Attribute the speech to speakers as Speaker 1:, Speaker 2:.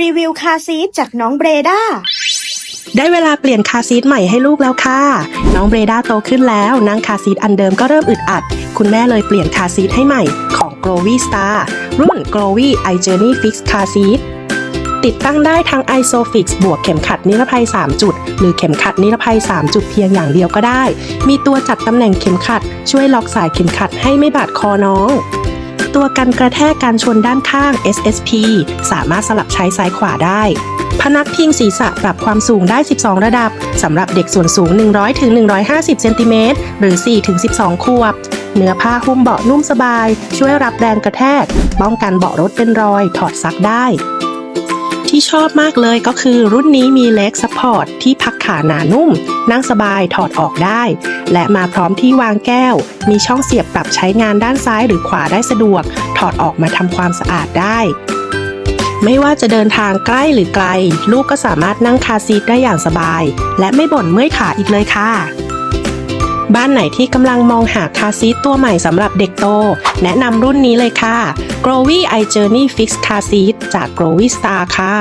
Speaker 1: รีวิวคาซีทจากน้องเบรดา
Speaker 2: ได้เวลาเปลี่ยนคาซีทใหม่ให้ลูกแล้วค่ะ น้องเบรดาโตขึ้นแล้ว นั่งคาซีทอันเดิมก็เริ่มอึดอัด คุณแม่เลยเปลี่ยนคาซีทให้ใหม่ของ g r o w y Star รุ่น g r o w y i Journey Fix Car Seat ติดตั้งได้ทั้ง ISOFIX บวกเข็มขัดนิรภัย 3 จุด หรือเข็มขัดนิรภัย 3 จุดเพียงอย่างเดียวก็ได้ มีตัวจัดตำแหน่งเข็มขัด ช่วยล็อกสายเข็มขัดให้ไม่บาดคอน้อง ตัวกันกระแทกการชนด้านข้าง SSP สามารถสลับใช้ซ้ายขวาได้ พนักพิงศีรษะปรับความสูงได้ 12 ระดับ สำหรับเด็กส่วนสูง 100ถึง150เซนติเมตรหรือ 4-12 ขวบ เนื้อผ้าหุ้มเบาะนุ่มสบาย ช่วยรับแรงกระแทก ป้องกันเบาะรถเป็นรอย ถอดซักได้ ที่ชอบมากเลยก็คือรุ่นนี้มีเล็กซัพพอร์ตที่พักขาหนานุ่ม นั่งสบายถอดออกได้ และมาพร้อมที่วางแก้ว มีช่องเสียบปรับใช้งานด้านซ้ายหรือขวาได้สะดวก ถอดออกมาทำความสะอาดได้ ไม่ว่าจะเดินทางใกล้หรือไกล ลูกก็สามารถนั่งคาซีทได้อย่างสบาย และไม่บ่นเมื่อยขาอีกเลยค่ะ บ้านไหนที่กำลังมองหาคาร์ซีทตัวใหม่สำหรับเด็กโต แนะนำรุ่นนี้เลยค่ะ g r o w y i Journey Fix Car Seat จาก g r o w y Star ค่ะ